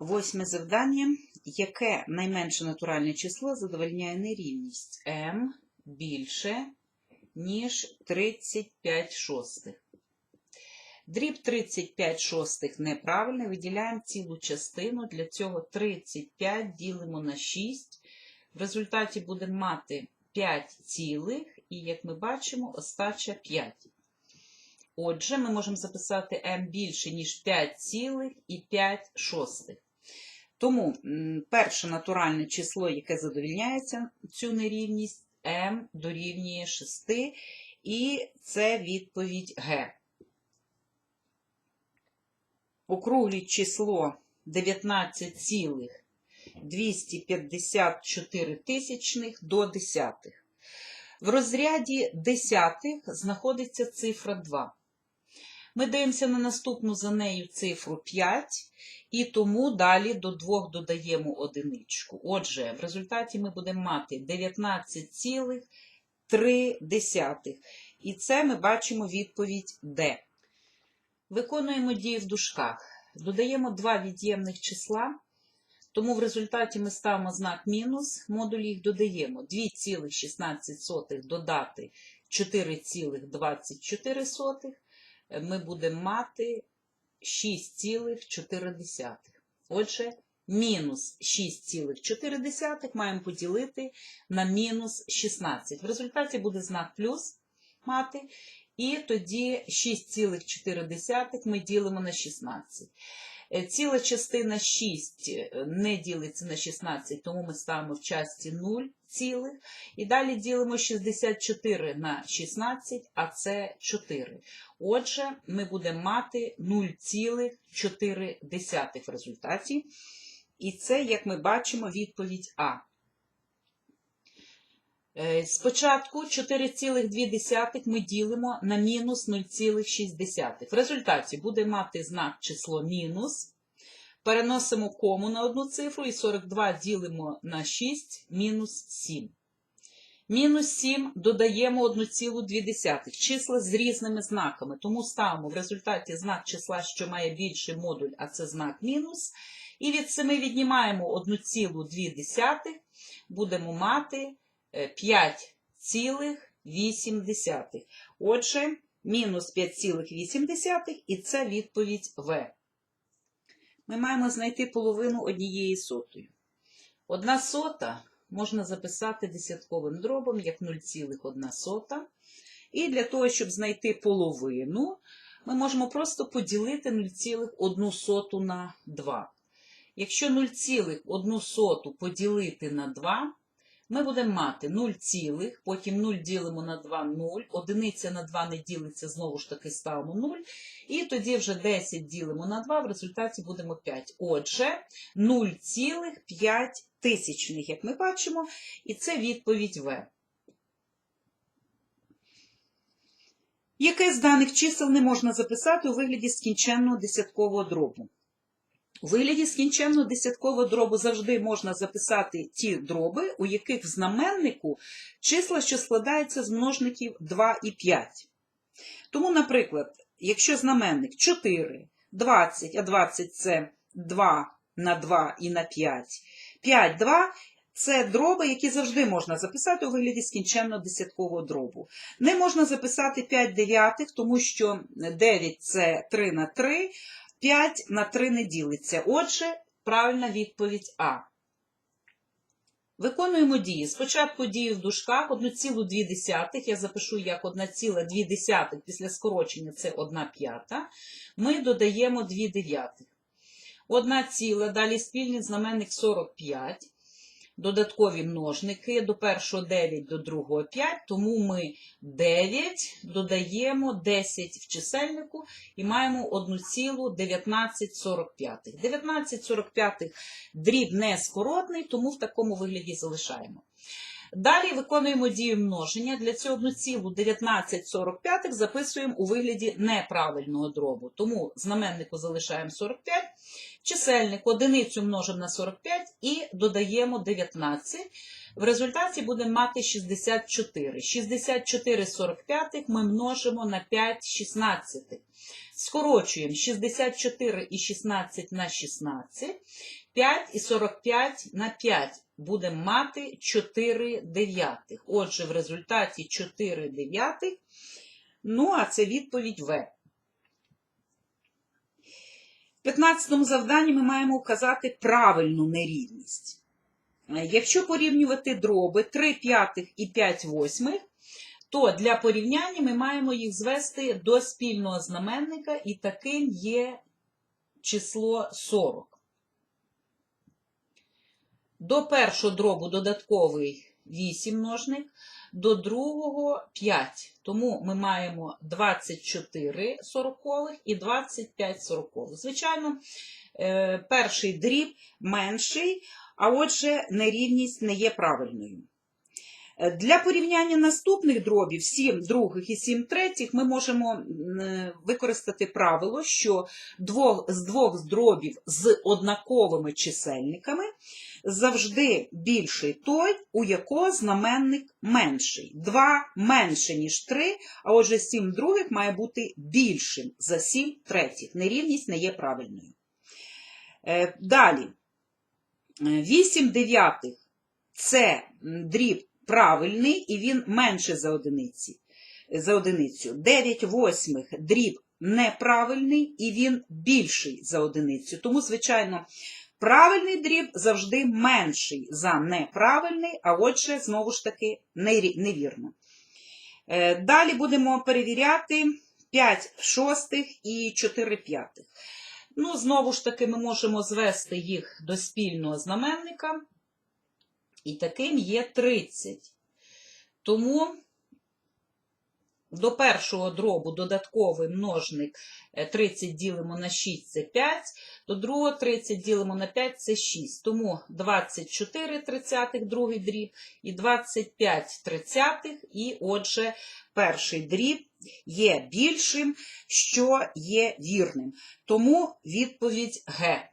Восьме завдання. Яке найменше натуральне число задовольняє нерівність m більше, ніж 35 шостих? Дріб 35 шостих неправильний. Виділяємо цілу частину. Для цього 35 ділимо на 6. В результаті будемо мати 5 цілих, і, як ми бачимо, остача 5. Отже, ми можемо записати m більше, ніж 5 цілих і 5 шостих. Тому перше натуральне число, яке задовільняється цю нерівність, m дорівнює 6, і це відповідь Г. Округліть число 19,254 тисячних до десятих. В розряді десятих знаходиться цифра 2. Ми дивимося на наступну за нею цифру 5, і тому далі до 2 додаємо одиничку. Отже, в результаті ми будемо мати 19,3. І це ми бачимо відповідь Д. Виконуємо дії в дужках. Додаємо два від'ємних числа, тому в результаті ми ставимо знак мінус, модуль їх додаємо 2,16 додати 4,24 ми будемо мати 6,4. Отже, мінус 6,4 маємо поділити на мінус 16. В результаті буде знак плюс мати, і тоді 6,4 ми ділимо на 16. Е, Ціла частина 6 не ділиться на 16, тому ми ставимо в часті 0 цілих. І далі ділимо 64 на 16, а це 4. Отже, ми будемо мати 0,4 в результаті. І це, як ми бачимо, відповідь А. Е, Спочатку 4,2 ми ділимо на мінус 0,6. В результаті буде мати знак число мінус. Переносимо кому на одну цифру і 42 ділимо на 6, мінус 7. Мінус 7 додаємо 1,2. Числа з різними знаками. Тому ставимо в результаті знак числа, що має більший модуль, а це знак мінус. І від 7 віднімаємо 1,2. Будемо мати 5,8. Отже, мінус 5,8 і це відповідь В. Ми маємо знайти половину однієї сотої. Одна сота можна записати десятковим дробом як 0,1 сота. І для того, щоб знайти половину, ми можемо просто поділити 0,1 соту на 2. Якщо 0,1 соту поділити на 2, ми будемо мати 0, цілих, потім 0 ділимо на 2 0, одиниця на 2 не ділиться, знову ж таки ставимо 0, і тоді вже 10 ділимо на 2, в результаті будемо 5. Отже, 0,5 тисячних, як ми бачимо, і це відповідь В. Яке з даних чисел не можна записати у вигляді скінченного десяткового дробу? У вигляді скінченного десяткового дробу завжди можна записати ті дроби, у яких в знаменнику числа, що складаються з множників 2 і 5. Тому, наприклад, якщо знаменник 4, 20, а 20 це 2 на 2 і на 5, 5, 2 це дроби, які завжди можна записати у вигляді скінченного десяткового дробу. Не можна записати 5 дев'ятих, тому що 9 це 3 на 3, 5 на 3 не ділиться. Отже, правильна відповідь А. Виконуємо дії. Спочатку дію в дужках 1,2 я запишу як 1,2 після скорочення це 1 п'ята. Ми додаємо 2 дев'ятих. 1 ціла, далі спільний знаменник 45. Додаткові множники до першого 9, до другого 5, тому ми 9 додаємо 10 в чисельнику і маємо 1,1945. 1945 дріб не скоротний, тому в такому вигляді залишаємо. Далі виконуємо дію множення. Для цього 1,1945 записуємо у вигляді неправильного дробу. Тому знаменнику залишаємо 45, чисельник одиницю множимо на 45 і додаємо 19. В результаті будемо мати 64. 64 45 ми множимо на 5 16. Скорочуємо 64 і 16 на 16, 5 і 45 на 5. Будемо мати 4 дев'ятих. Отже, в результаті 4 дев'ятих. Ну, а це відповідь В. В 15 завданні ми маємо вказати правильну нерівність. Е, Якщо порівнювати дроби 3 п'ятих і 5 восьмих, то для порівняння ми маємо їх звести до спільного знаменника, і таким є число 40. До першого дробу додатковий 8 множник, до другого 5. Тому ми маємо 24 сорокових і 25 сорокових. Звичайно, е, перший дріб менший, а отже, нерівність не є правильною. Е, Для порівняння наступних дробів 7 других і 7 третіх ми можемо е, використати правило, що з двох дробів з однаковими чисельниками завжди більший той, у якого знаменник менший. 2 менше, ніж 3, а отже 7 других має бути більшим за 7 третіх. Нерівність не є правильною. Е, Далі. 8 дев'ятих це дріб правильний і він менше за, одиниці, за одиницю. 9 восьмих дріб неправильний і він більший за одиницю. Тому, звичайно, правильний дріб завжди менший за неправильний, а отже, знову ж таки, невірно. Е, Далі будемо перевіряти 5 шостих і 4 п'ятих. Ну, знову ж таки, ми можемо звести їх до спільного знаменника, і таким є 30. Тому до першого дробу додатковий множник е, 30 ділимо на 6 це 5, до другого 30 ділимо на 5 це 6. Тому 24 тридцятих другий дріб і 25 тридцятих, і отже, перший дріб є більшим, що є вірним. Тому відповідь Г.